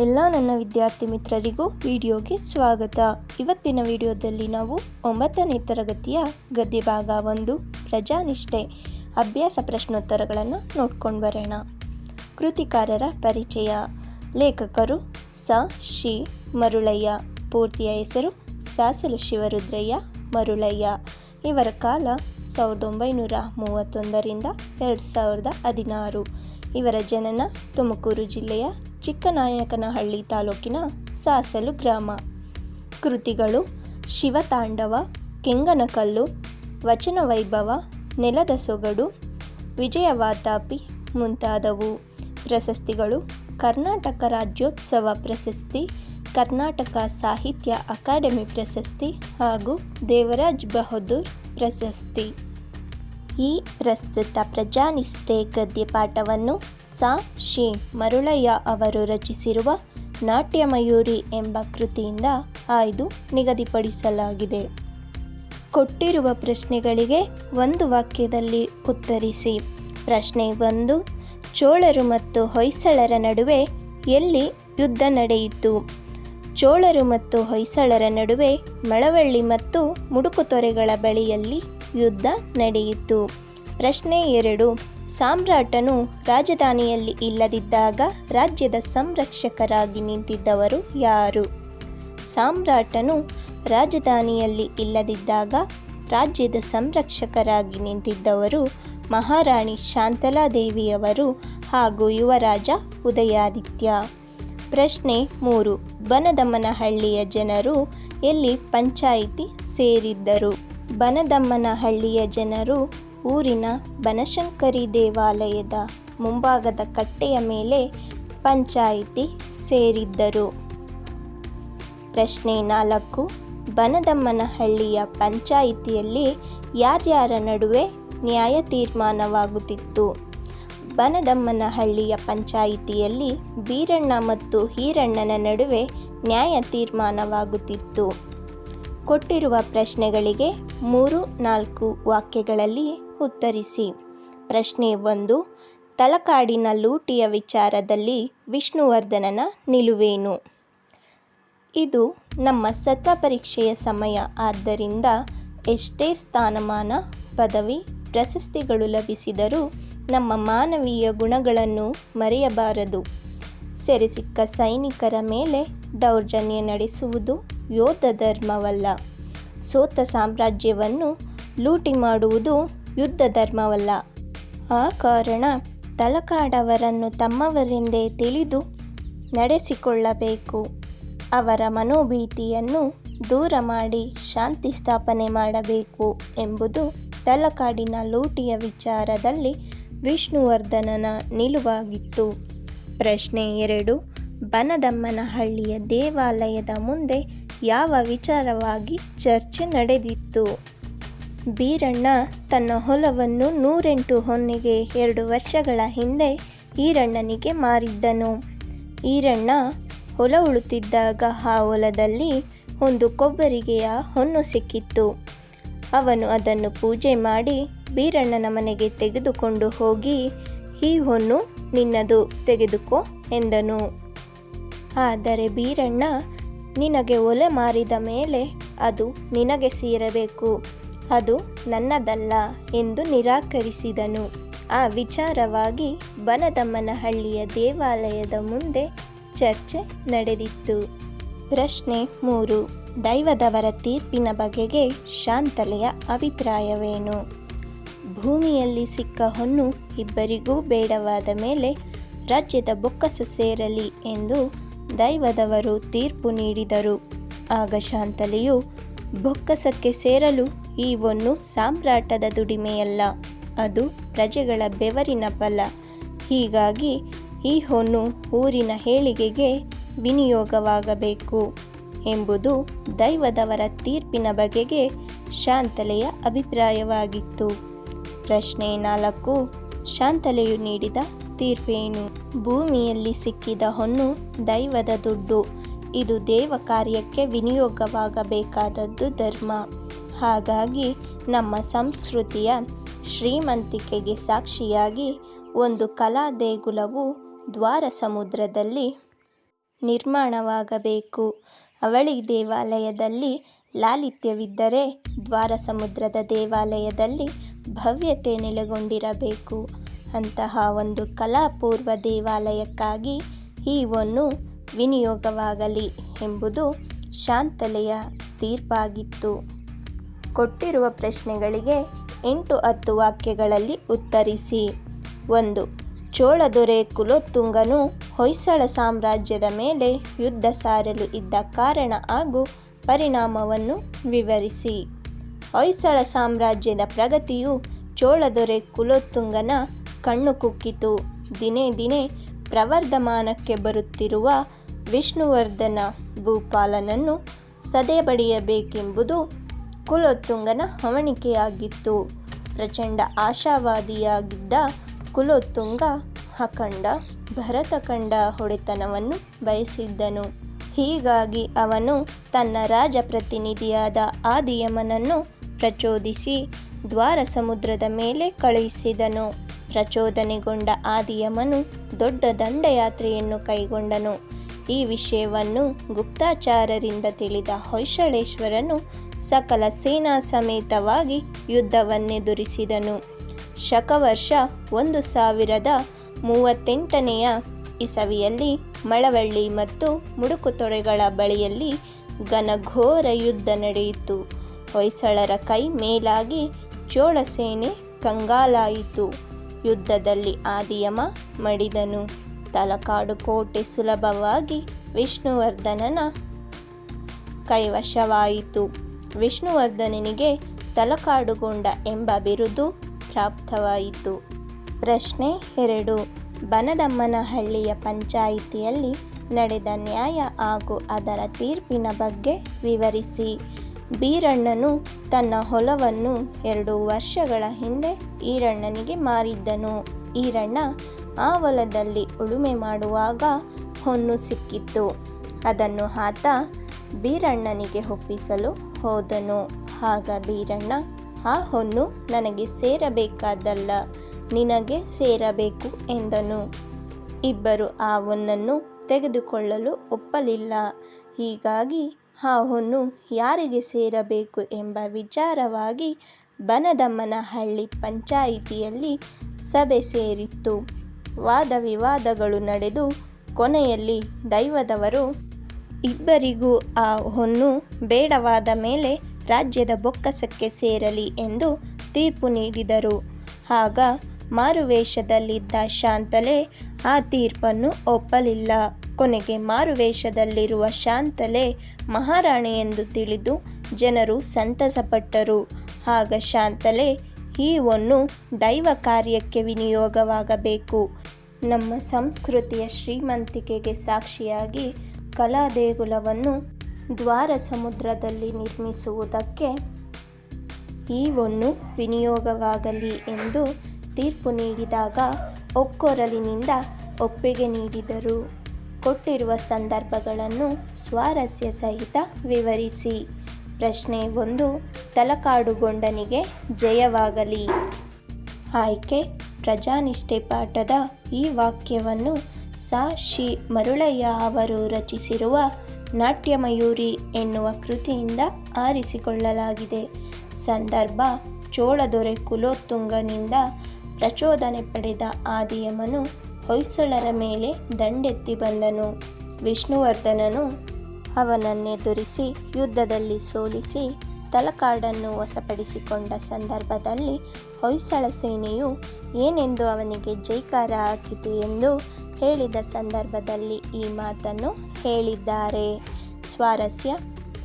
ಎಲ್ಲ ನನ್ನ ವಿದ್ಯಾರ್ಥಿ ಮಿತ್ರರಿಗೂ ವಿಡಿಯೋಗೆ ಸ್ವಾಗತ. ಇವತ್ತಿನ ವಿಡಿಯೋದಲ್ಲಿ ನಾವು ಒಂಬತ್ತನೇ ತರಗತಿಯ ಗದ್ಯ ಭಾಗ ಒಂದು, ಪ್ರಜಾನಿಷ್ಠೆ. ಅಭ್ಯಾಸ ಪ್ರಶ್ನೋತ್ತರಗಳನ್ನು ನೋಡ್ಕೊಂಡು ಬರೋಣ. ಕೃತಿಕಾರರ ಪರಿಚಯ. ಲೇಖಕರು ಸ. ಶಿ. ಮರುಳಯ್ಯ. ಪೂರ್ತಿಯ ಹೆಸರು ಸಾಸಲು ಶಿವರುದ್ರಯ್ಯ ಮರುಳಯ್ಯ. ಇವರ ಕಾಲ ಸಾವಿರದ ಒಂಬೈನೂರ ಮೂವತ್ತೊಂದರಿಂದ ಎರಡು ಸಾವಿರದ ಹದಿನಾರು. ಇವರ ಜನನ ತುಮಕೂರು ಜಿಲ್ಲೆಯ ಚಿಕ್ಕನಾಯಕನಹಳ್ಳಿ ತಾಲೂಕಿನ ಸಾಸಲು ಗ್ರಾಮ. ಕೃತಿಗಳು ಶಿವತಾಂಡವ, ಕೆಂಗನಕಲ್ಲು ವಚನ ವೈಭವ ನೆಲದ ಸೊಗಡು, ವಿಜಯವಾತಾಪಿ ಮುಂತಾದವು. ಪ್ರಶಸ್ತಿಗಳು ಕರ್ನಾಟಕ ರಾಜ್ಯೋತ್ಸವ ಪ್ರಶಸ್ತಿ, ಕರ್ನಾಟಕ ಸಾಹಿತ್ಯ ಅಕಾಡೆಮಿ ಪ್ರಶಸ್ತಿ ಹಾಗೂ ದೇವರಾಜ್ ಬಹದ್ದೂರ್ ಪ್ರಶಸ್ತಿ. ಈ ಪ್ರಸ್ತುತ ಪ್ರಜಾನಿಷ್ಠೆ ಗದ್ಯಪಾಠವನ್ನು ಸಾ. ಶಿ. ಮರುಳಯ್ಯ ಅವರು ರಚಿಸಿರುವ ನಾಟ್ಯಮಯೂರಿ ಎಂಬ ಕೃತಿಯಿಂದ ಆಯ್ದು ನಿಗದಿಪಡಿಸಲಾಗಿದೆ. ಕೊಟ್ಟಿರುವ ಪ್ರಶ್ನೆಗಳಿಗೆ ಒಂದು ವಾಕ್ಯದಲ್ಲಿ ಉತ್ತರಿಸಿ. ಪ್ರಶ್ನೆ ಒಂದು, ಚೋಳರು ಮತ್ತು ಹೊಯ್ಸಳರ ನಡುವೆ ಎಲ್ಲಿ ಯುದ್ಧ ನಡೆಯಿತು? ಚೋಳರು ಮತ್ತು ಹೊಯ್ಸಳರ ನಡುವೆ ಮಳವಳ್ಳಿ ಮತ್ತು ಮುಡುಕುತೊರೆಗಳ ಬಳಿಯಲ್ಲಿ ಯುದ್ಧ ನಡೆಯಿತು. ಪ್ರಶ್ನೆ ಎರಡು, ಸಾಮ್ರಾಟನು ರಾಜಧಾನಿಯಲ್ಲಿ ಇಲ್ಲದಿದ್ದಾಗ ರಾಜ್ಯದ ಸಂರಕ್ಷಕರಾಗಿ ನಿಂತಿದ್ದವರು ಯಾರು? ಸಾಮ್ರಾಟನು ರಾಜಧಾನಿಯಲ್ಲಿ ಇಲ್ಲದಿದ್ದಾಗ ರಾಜ್ಯದ ಸಂರಕ್ಷಕರಾಗಿ ನಿಂತಿದ್ದವರು ಮಹಾರಾಣಿ ಶಾಂತಲಾದೇವಿಯವರು ಹಾಗೂ ಯುವರಾಜ ಉದಯಾದಿತ್ಯ. ಪ್ರಶ್ನೆ ಮೂರು ಬನದಮ್ಮನಹಳ್ಳಿಯ ಜನರು ಎಲ್ಲಿ ಪಂಚಾಯಿತಿ ಸೇರಿದ್ದರು? ಬನದಮ್ಮನಹಳ್ಳಿಯ ಜನರು ಊರಿನ ಬನಶಂಕರಿ ದೇವಾಲಯದ ಮುಂಭಾಗದ ಕಟ್ಟೆಯ ಮೇಲೆ ಪಂಚಾಯಿತಿ ಸೇರಿದ್ದರು. ಪ್ರಶ್ನೆ ನಾಲ್ಕು. ಬನದಮ್ಮನಹಳ್ಳಿಯ ಪಂಚಾಯಿತಿಯಲ್ಲಿ ಯಾರ್ಯಾರ ನಡುವೆ ನ್ಯಾಯ ತೀರ್ಮಾನವಾಗುತ್ತಿತ್ತು? ಬನದಮ್ಮನಹಳ್ಳಿಯ ಪಂಚಾಯಿತಿಯಲ್ಲಿ ಬೀರಣ್ಣ ಮತ್ತು ಹೀರಣ್ಣನ ನಡುವೆ ನ್ಯಾಯ ತೀರ್ಮಾನವಾಗುತ್ತಿತ್ತು. ಕೊಟ್ಟಿರುವ ಪ್ರಶ್ನೆಗಳಿಗೆ ಮೂರು, ನಾಲ್ಕು ವಾಕ್ಯಗಳಲ್ಲಿ ಉತ್ತರಿಸಿ. ಪ್ರಶ್ನೆ ಒಂದು, ತಲಕಾಡಿನ ಲೂಟಿಯ ವಿಚಾರದಲ್ಲಿ ವಿಷ್ಣುವರ್ಧನನ ನಿಲುವೇನು? ಇದು ನಮ್ಮ ಸತ್ವ ಪರೀಕ್ಷೆಯ ಸಮಯ, ಆದ್ದರಿಂದ ಎಷ್ಟೇ ಸ್ಥಾನಮಾನ, ಪದವಿ, ಪ್ರಶಸ್ತಿಗಳು ಲಭಿಸಿದರೂ ನಮ್ಮ ಮಾನವೀಯ ಗುಣಗಳನ್ನು ಮರೆಯಬಾರದು. ಸೆರೆಸಿಕ್ಕ ಸೈನಿಕರ ಮೇಲೆ ದೌರ್ಜನ್ಯ ನಡೆಸುವುದು ಯೋಧ ಧರ್ಮವಲ್ಲ ಸೋತ ಸಾಮ್ರಾಜ್ಯವನ್ನು ಲೂಟಿ ಮಾಡುವುದು ಯುದ್ಧ ಧರ್ಮವಲ್ಲ ಆ ಕಾರಣ ತಲಕಾಡವರನ್ನು ತಮ್ಮವರೆಂದೇ ತಿಳಿದು ನಡೆಸಿಕೊಳ್ಳಬೇಕು. ಅವರ ಮನೋಭೀತಿಯನ್ನು ದೂರ ಮಾಡಿ ಶಾಂತಿ ಸ್ಥಾಪನೆ ಮಾಡಬೇಕು ಎಂಬುದು ತಲಕಾಡಿನ ಲೂಟಿಯ ವಿಚಾರದಲ್ಲಿ ವಿಷ್ಣುವರ್ಧನನ ನಿಲುವಾಗಿತ್ತು. ಪ್ರಶ್ನೆ ಎರಡು, ಬನದಮ್ಮನಹಳ್ಳಿಯ ದೇವಾಲಯದ ಮುಂದೆ ಯಾವ ವಿಚಾರವಾಗಿ ಚರ್ಚೆ ನಡೆದಿತ್ತು? ಬೀರಣ್ಣ ತನ್ನ ಹೊಲವನ್ನು ನೂರೆಂಟು ಹೊನ್ನೆಗೆ ಎರಡು ವರ್ಷಗಳ ಹಿಂದೆ ಈರಣ್ಣನಿಗೆ ಮಾರಿದ್ದನು. ಈರಣ್ಣ ಹೊಲ ಉಳುತ್ತಿದ್ದಾಗ ಆ ಹೊಲದಲ್ಲಿ ಒಂದು ಕೊಬ್ಬರಿಗೆಯ ಹೊನ್ನು ಸಿಕ್ಕಿತ್ತು. ಅವನು ಅದನ್ನು ಪೂಜೆ ಮಾಡಿ ಬೀರಣ್ಣನ ಮನೆಗೆ ತೆಗೆದುಕೊಂಡು ಹೋಗಿ, ಈ ಹೊನ್ನು ನಿನ್ನದು, ತೆಗೆದುಕೋ, ಎಂದನು. ಆದರೆ ಬೀರಣ್ಣ ನಿನಗೆ ಒಲೆ ಮಾರಿದ ಮೇಲೆ ಅದು ನಿನಗೆ ಸೇರಬೇಕು. ಅದು ನನ್ನದಲ್ಲ ಎಂದು ನಿರಾಕರಿಸಿದನು. ಆ ವಿಚಾರವಾಗಿ ಬನದಮ್ಮನಹಳ್ಳಿಯ ದೇವಾಲಯದ ಮುಂದೆ ಚರ್ಚೆ ನಡೆದಿತ್ತು. ಪ್ರಶ್ನೆ ಮೂರು. ದೈವದವರ ತೀರ್ಪಿನ ಬಗೆಗೆ ಶಾಂತಲೆಯ ಅಭಿಪ್ರಾಯವೇನು? ಭೂಮಿಯಲ್ಲಿ ಸಿಕ್ಕ ಹೊನ್ನು ಇಬ್ಬರಿಗೂ ಬೇಡವಾದ ಮೇಲೆ ರಾಜ್ಯದ ಬೊಕ್ಕಸ ಸೇರಲಿ ಎಂದು ದೈವದವರು ತೀರ್ಪು ನೀಡಿದರು. ಆಗ ಶಾಂತಲೆಯು ಬೊಕ್ಕಸಕ್ಕೆ ಸೇರಲು ಈ ಹೊನ್ನು ಸಾಮ್ರಾಟದ ದುಡಿಮೆಯಲ್ಲ, ಅದು ಪ್ರಜೆಗಳ ಬೆವರಿನ ಫಲ. ಹೀಗಾಗಿ ಈ ಹೊನ್ನು ಊರಿನ ಹೇಳಿಗೆಗೆ ವಿನಿಯೋಗವಾಗಬೇಕು ಎಂಬುದು ದೈವದವರ ತೀರ್ಪಿನ ಬಗೆಗೆ ಶಾಂತಲೆಯ ಅಭಿಪ್ರಾಯವಾಗಿತ್ತು. ಪ್ರಶ್ನೆ ನಾಲ್ಕು, ಶಾಂತಲೆಯು ನೀಡಿದ ತೀರ್ಪೇನು? ಭೂಮಿಯಲ್ಲಿ ಸಿಕ್ಕಿದ ಹೊನ್ನು ದೈವದ ದುಡ್ಡು. ಇದು ದೇವ ಕಾರ್ಯಕ್ಕೆ ವಿನಿಯೋಗವಾಗಬೇಕಾದದ್ದು ಧರ್ಮ. ಹಾಗಾಗಿ ನಮ್ಮ ಸಂಸ್ಕೃತಿಯ ಶ್ರೀಮಂತಿಕೆಗೆ ಸಾಕ್ಷಿಯಾಗಿ ಒಂದು ಕಲಾ ದೇಗುಲವು ದ್ವಾರ ಸಮುದ್ರದಲ್ಲಿ ನಿರ್ಮಾಣವಾಗಬೇಕು. ಅವಳಿ ದೇವಾಲಯದಲ್ಲಿ ಲಾಲಿತ್ಯವಿದ್ದರೆ ದ್ವಾರ ಸಮುದ್ರದ ದೇವಾಲಯದಲ್ಲಿ ಭವ್ಯತೆ ನೆಲೆಗೊಂಡಿರಬೇಕು. ಅಂತಹ ಒಂದು ಕಲಾಪೂರ್ವ ದೇವಾಲಯಕ್ಕಾಗಿ ಈ ಹೊನ್ನು ವಿನಿಯೋಗವಾಗಲಿ ಎಂಬುದು ಶಾಂತಲೆಯ ತೀರ್ಪಾಗಿತ್ತು. ಕೊಟ್ಟಿರುವ ಪ್ರಶ್ನೆಗಳಿಗೆ ಎಂಟು ಹತ್ತು ವಾಕ್ಯಗಳಲ್ಲಿ ಉತ್ತರಿಸಿ. ಒಂದು, ಚೋಳದೊರೆ ಕುಲೋತ್ತುಂಗನು ಹೊಯ್ಸಳ ಸಾಮ್ರಾಜ್ಯದ ಮೇಲೆ ಯುದ್ಧ ಸಾರಲು ಇದ್ದ ಕಾರಣ ಹಾಗೂ ಪರಿಣಾಮವನ್ನು ವಿವರಿಸಿ. ಹೊಯ್ಸಳ ಸಾಮ್ರಾಜ್ಯದ ಪ್ರಗತಿಯು ಚೋಳದೊರೆ ಕುಲೋತ್ತುಂಗನ ಕಣ್ಣು ಕುಕ್ಕಿತು. ದಿನೇ ದಿನೇ ಪ್ರವರ್ಧಮಾನಕ್ಕೆ ಬರುತ್ತಿರುವ ವಿಷ್ಣುವರ್ಧನ ಭೂಪಾಲನನ್ನು ಸದೆಬಡಿಯಬೇಕೆಂಬುದು ಕುಲೋತ್ತುಂಗನ ಹವಣಿಕೆಯಾಗಿತ್ತು. ಪ್ರಚಂಡ ಆಶಾವಾದಿಯಾಗಿದ್ದ ಕುಲೋತ್ತುಂಗ ಅಖಂಡ ಭರತಖಂಡ ಹೊಡೆತನವನ್ನು ಬಯಸಿದ್ದನು. ಹೀಗಾಗಿ ಅವನು ತನ್ನ ರಾಜಪ್ರತಿನಿಧಿಯಾದ ಆದಿಯಮನನ್ನು ಪ್ರಚೋದಿಸಿ ದ್ವಾರ ಸಮುದ್ರದ ಮೇಲೆ ಕಳುಹಿಸಿದನು. ಪ್ರಚೋದನೆಗೊಂಡ ಆದಿಯಮನು ದೊಡ್ಡ ದಂಡಯಾತ್ರೆಯನ್ನು ಕೈಗೊಂಡನು. ಈ ವಿಷಯವನ್ನು ಗುಪ್ತಾಚಾರರಿಂದ ತಿಳಿದ ಹೊಯ್ಸಳೇಶ್ವರನು ಸಕಲ ಸೇನಾ ಸಮೇತವಾಗಿ ಯುದ್ಧವನ್ನೆದುರಿಸಿದನು. ಶಕವರ್ಷ ಒಂದು ಸಾವಿರದ ಮೂವತ್ತೆಂಟನೆಯ ಇಸವಿಯಲ್ಲಿ ಮಳವಳ್ಳಿ ಮತ್ತು ಮುಡುಕುತೊರೆಗಳ ಬಳಿಯಲ್ಲಿ ಘನಘೋರ ಯುದ್ಧ ನಡೆಯಿತು. ಹೊಯ್ಸಳರ ಕೈ ಮೇಲಾಗಿ ಚೋಳ ಸೇನೆ ಕಂಗಾಲಾಯಿತು. ಯುದ್ಧದಲ್ಲಿ ಆದಿಯಮ ಮಡಿದನು. ತಲಕಾಡು ಕೋಟೆ ಸುಲಭವಾಗಿ ವಿಷ್ಣುವರ್ಧನನ ಕೈವಶವಾಯಿತು. ವಿಷ್ಣುವರ್ಧನನಿಗೆ ತಲಕಾಡುಗೊಂಡ ಎಂಬ ಬಿರುದು ಪ್ರಾಪ್ತವಾಯಿತು. ಪ್ರಶ್ನೆ ಎರಡು. ಬನದಮ್ಮನಹಳ್ಳಿಯ ಪಂಚಾಯಿತಿಯಲ್ಲಿ ನಡೆದ ನ್ಯಾಯ ಹಾಗೂ ಅದರ ತೀರ್ಪಿನ ಬಗ್ಗೆ ವಿವರಿಸಿ. ಬೀರಣ್ಣನು ತನ್ನ ಹೊಲವನ್ನು ಎರಡು ವರ್ಷಗಳ ಹಿಂದೆ ಈರಣ್ಣನಿಗೆ ಮಾರಿದ್ದನು. ಈರಣ್ಣ ಆ ಹೊಲದಲ್ಲಿ ಉಳುಮೆ ಮಾಡುವಾಗ ಹೊನ್ನು ಸಿಕ್ಕಿತ್ತು. ಅದನ್ನು ಆತ ಬೀರಣ್ಣನಿಗೆ ಒಪ್ಪಿಸಲು ಹೋದನು. ಆಗ ಬೀರಣ್ಣ, ಆ ಹೊನ್ನು ನನಗೆ ಸೇರಬೇಕಾದಲ್ಲ, ನಿನಗೆ ಸೇರಬೇಕು ಎಂದನು. ಇಬ್ಬರು ಆ ಹೊನ್ನನ್ನು ತೆಗೆದುಕೊಳ್ಳಲು ಒಪ್ಪಲಿಲ್ಲ. ಹೀಗಾಗಿ ಆ ಹೊನ್ನು ಯಾರಿಗೆ ಸೇರಬೇಕು ಎಂಬ ವಿಚಾರವಾಗಿ ಬನದಮ್ಮನಹಳ್ಳಿ ಪಂಚಾಯಿತಿಯಲ್ಲಿ ಸಭೆ ಸೇರಿತ್ತು. ವಾದ ವಿವಾದಗಳು ನಡೆದು ಕೊನೆಯಲ್ಲಿ ದೈವದವರು, ಇಬ್ಬರಿಗೂ ಆ ಹೊನ್ನು ಬೇಡವಾದ ಮೇಲೆ ರಾಜ್ಯದ ಬೊಕ್ಕಸಕ್ಕೆ ಸೇರಲಿ ಎಂದು ತೀರ್ಪು ನೀಡಿದರು. ಆಗ ಮಾರುವೇಷದಲ್ಲಿದ್ದ ಶಾಂತಲೆ ಆ ತೀರ್ಪನ್ನು ಒಪ್ಪಲಿಲ್ಲ. ಕೊನೆಗೆ ಮಾರುವೇಷದಲ್ಲಿರುವ ಶಾಂತಲೆ ಮಹಾರಾಣಿ ಎಂದು ತಿಳಿದು ಜನರು ಸಂತಸಪಟ್ಟರು. ಆಗ ಶಾಂತಲೆ, ಈ ಹೊನ್ನು ದೈವ ಕಾರ್ಯಕ್ಕೆ ವಿನಿಯೋಗವಾಗಬೇಕು. ನಮ್ಮ ಸಂಸ್ಕೃತಿಯ ಶ್ರೀಮಂತಿಕೆಗೆ ಸಾಕ್ಷಿಯಾಗಿ ಕಲಾ ದೇಗುಲವನ್ನು ದ್ವಾರ ಸಮುದ್ರದಲ್ಲಿ ನಿರ್ಮಿಸುವುದಕ್ಕೆ ಈ ಹೊನ್ನು ವಿನಿಯೋಗವಾಗಲಿ ಎಂದು ತೀರ್ಪು ನೀಡಿದಾಗ ಒಕ್ಕೊರಲಿನಿಂದ ಒಪ್ಪಿಗೆ ನೀಡಿದರು. ಕೊಟ್ಟಿರುವ ಸಂದರ್ಭಗಳನ್ನು ಸ್ವಾರಸ್ಯ ಸಹಿತ ವಿವರಿಸಿ. ಪ್ರಶ್ನೆ ಒಂದು, ತಲಕಾಡುಗೊಂಡನಿಗೆ ಜಯವಾಗಲಿ. ಆಯ್ಕೆ, ಪ್ರಜಾನಿಷ್ಠೆ ಪಾಠದ ಈ ವಾಕ್ಯವನ್ನು ಸಾ. ಶಿ. ಮರುಳಯ್ಯ ಅವರು ರಚಿಸಿರುವ ನಾಟ್ಯಮಯೂರಿ ಎನ್ನುವ ಕೃತಿಯಿಂದ ಆರಿಸಿಕೊಳ್ಳಲಾಗಿದೆ. ಸಂದರ್ಭ, ಚೋಳದೊರೆ ಕುಲೋತ್ತುಂಗನಿಂದ ಪ್ರಚೋದನೆ ಪಡೆದ ಆದಿಯಮನು ಹೊಯ್ಸಳರ ಮೇಲೆ ದಂಡೆತ್ತಿ ಬಂದನು. ವಿಷ್ಣುವರ್ಧನನು ಅವನನ್ನೆದುರಿಸಿ ಯುದ್ಧದಲ್ಲಿ ಸೋಲಿಸಿ ತಲಕಾಡನ್ನು ವಶಪಡಿಸಿಕೊಂಡ ಸಂದರ್ಭದಲ್ಲಿ ಹೊಯ್ಸಳ ಸೇನೆಯು ಏನೆಂದು ಅವನಿಗೆ ಜೈಕಾರ ಹಾಕಿತು ಎಂದು ಹೇಳಿದ ಸಂದರ್ಭದಲ್ಲಿ ಈ ಮಾತನ್ನು ಹೇಳಿದ್ದಾರೆ. ಸ್ವಾರಸ್ಯ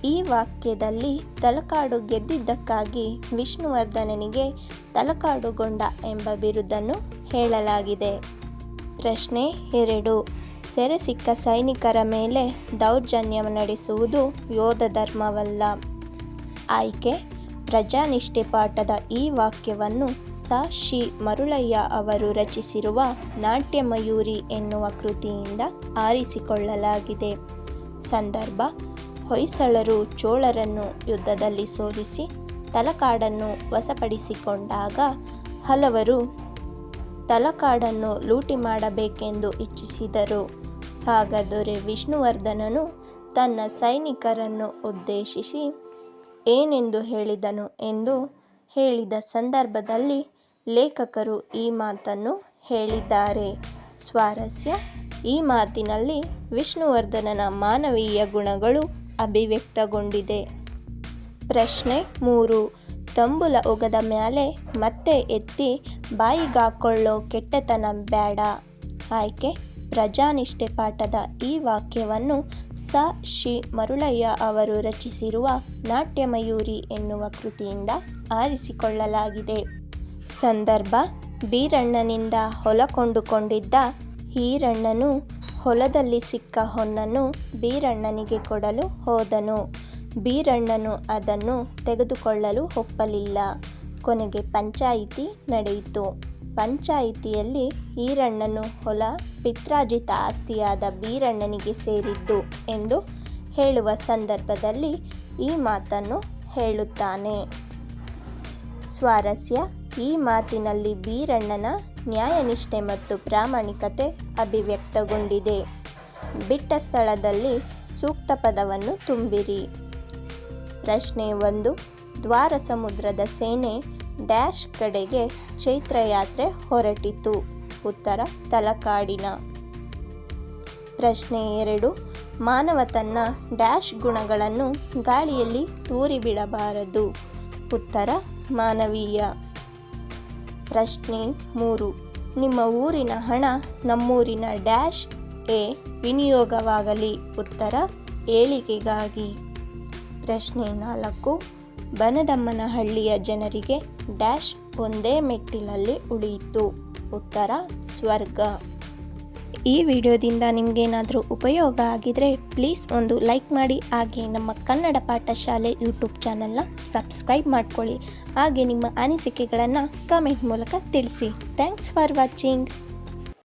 ಈ ವಾಕ್ಯದಲ್ಲಿ ತಲಕಾಡು ಗೆದ್ದಿದ್ದಕ್ಕಾಗಿ ವಿಷ್ಣುವರ್ಧನನಿಗೆ ತಲಕಾಡುಗೊಂಡ ಎಂಬ ಬಿರುದನ್ನು ಹೇಳಲಾಗಿದೆ. ಪ್ರಶ್ನೆ ಎರಡು. ಸೆರೆ ಸಿಕ್ಕ ಸೈನಿಕರ ಮೇಲೆ ದೌರ್ಜನ್ಯ ನಡೆಸುವುದು ಯೋಧ ಧರ್ಮವಲ್ಲ. ಆಯ್ಕೆ. ಪ್ರಜಾನಿಷ್ಠೆ ಪಾಠದ ಈ ವಾಕ್ಯವನ್ನು ಸ ಶಿ ಮರುಳಯ್ಯ ಅವರು ರಚಿಸಿರುವ ನಾಟ್ಯಮಯೂರಿ ಎನ್ನುವ ಕೃತಿಯಿಂದ ಆರಿಸಿಕೊಳ್ಳಲಾಗಿದೆ. ಸಂದರ್ಭ ಹೊಯ್ಸಳರು ಚೋಳರನ್ನು ಯುದ್ಧದಲ್ಲಿ ಸೋಲಿಸಿ ತಲಕಾಡನ್ನು ವಶಪಡಿಸಿಕೊಂಡಾಗ ಹಲವರು ತಲಕಾಡನ್ನು ಲೂಟಿ ಮಾಡಬೇಕೆಂದು ಇಚ್ಛಿಸಿದರು. ಆಗ ದೊರೆ ವಿಷ್ಣುವರ್ಧನನು ತನ್ನ ಸೈನಿಕರನ್ನು ಉದ್ದೇಶಿಸಿ ಏನೆಂದು ಹೇಳಿದನು ಎಂದು ಹೇಳಿದ ಸಂದರ್ಭದಲ್ಲಿ ಲೇಖಕರು ಈ ಮಾತನ್ನು ಹೇಳಿದ್ದಾರೆ. ಸ್ವಾರಸ್ಯ, ಈ ಮಾತಿನಲ್ಲಿ ವಿಷ್ಣುವರ್ಧನನ ಮಾನವೀಯ ಗುಣಗಳು ಅಭಿವ್ಯಕ್ತಗೊಂಡಿದೆ. ಪ್ರಶ್ನೆ ಮೂರು. ತಂಬುಲ ಉಗದ ಮ್ಯಾಲೆ ಮತ್ತೆ ಎತ್ತಿ ಬಾಯಿಗಾಕೊಳ್ಳೋ ಕೆಟ್ಟತನ ಬೇಡ ಆಯ್ಕೆ ಪ್ರಜಾನಿಷ್ಠೆ ಪಾಠದ ಈ ವಾಕ್ಯವನ್ನು ಸ. ಶಿ. ಮರುಳಯ್ಯ ಅವರು ರಚಿಸಿರುವ ನಾಟ್ಯಮಯೂರಿ ಎನ್ನುವ ಕೃತಿಯಿಂದ ಆರಿಸಿಕೊಳ್ಳಲಾಗಿದೆ. ಸಂದರ್ಭ ಬೀರಣ್ಣನಿಂದ ಹೊಲಕೊಂಡುಕೊಂಡಿದ್ದ ಹೀರಣ್ಣನು ಹೊಲದಲ್ಲಿ ಸಿಕ್ಕ ಹೊನ್ನನ್ನು ಬೀರಣ್ಣನಿಗೆ ಕೊಡಲು ಹೋದನು. ಬೀರಣ್ಣನು ಅದನ್ನು ತೆಗೆದುಕೊಳ್ಳಲು ಒಪ್ಪಲಿಲ್ಲ. ಕೊನೆಗೆ ಪಂಚಾಯಿತಿ ನಡೆಯಿತು. ಪಂಚಾಯಿತಿಯಲ್ಲಿ ಈರಣ್ಣನು ಹೊಲ ಪಿತ್ರಾಜಿತ ಆಸ್ತಿಯಾದ ಬೀರಣ್ಣನಿಗೆ ಸೇರಿದ್ದು ಎಂದು ಹೇಳುವ ಸಂದರ್ಭದಲ್ಲಿ ಈ ಮಾತನ್ನು ಹೇಳುತ್ತಾನೆ. ಸ್ವಾರಸ್ಯ, ಈ ಮಾತಿನಲ್ಲಿ ಬೀರಣ್ಣನ ನ್ಯಾಯನಿಷ್ಠೆ ಮತ್ತು ಪ್ರಾಮಾಣಿಕತೆ ಅಭಿವ್ಯಕ್ತಗೊಂಡಿದೆ. ಬಿಟ್ಟ ಸ್ಥಳದಲ್ಲಿ ಸೂಕ್ತ ಪದವನ್ನು ತುಂಬಿರಿ. ಪ್ರಶ್ನೆ ಒಂದು. ದ್ವಾರ ಸಮುದ್ರದ ಸೇನೆ ಡ್ಯಾಶ್ ಕಡೆಗೆ ಚೈತ್ರಯಾತ್ರೆ ಹೊರಟಿತು. ಉತ್ತರ, ತಲಕಾಡಿನ. ಪ್ರಶ್ನೆ ಎರಡು. ಮಾನವ ತನ್ನ ಡ್ಯಾಶ್ ಗುಣಗಳನ್ನು ಗಾಳಿಯಲ್ಲಿ ತೂರಿಬಿಡಬಾರದು. ಉತ್ತರ, ಮಾನವೀಯ. ಪ್ರಶ್ನೆ ಮೂರು. ನಿಮ್ಮ ಊರಿನ ಹಣ ನಮ್ಮೂರಿನ ಡ್ಯಾಶ್ ಎ ವಿನಿಯೋಗವಾಗಲಿ. ಉತ್ತರ, ಏಳಿಗೆಗಾಗಿ. ಪ್ರಶ್ನೆ ನಾಲ್ಕು. ಬನದಮ್ಮನಹಳ್ಳಿಯ ಜನರಿಗೆ ಡ್ಯಾಶ್ ಒಂದೇ ಮೆಟ್ಟಿಲಲ್ಲಿ ಉಳಿಯಿತು. ಉತ್ತರ, ಸ್ವರ್ಗ. ಈ ವಿಡಿಯೋದಿಂದ ನಿಮಗೇನಾದರೂ ಉಪಯೋಗ ಆಗಿದರೆ ಪ್ಲೀಸ್ ಒಂದು ಲೈಕ್ ಮಾಡಿ. ಹಾಗೆ ನಮ್ಮ ಕನ್ನಡ ಪಾಠ ಶಾಲೆ ಯೂಟ್ಯೂಬ್ ಚಾನಲ್ನ ಸಬ್ಸ್ಕ್ರೈಬ್ ಮಾಡ್ಕೊಳ್ಳಿ. ಹಾಗೆ ನಿಮ್ಮ ಅನಿಸಿಕೆಗಳನ್ನು ಕಮೆಂಟ್ ಮೂಲಕ ತಿಳಿಸಿ. Thanks for watching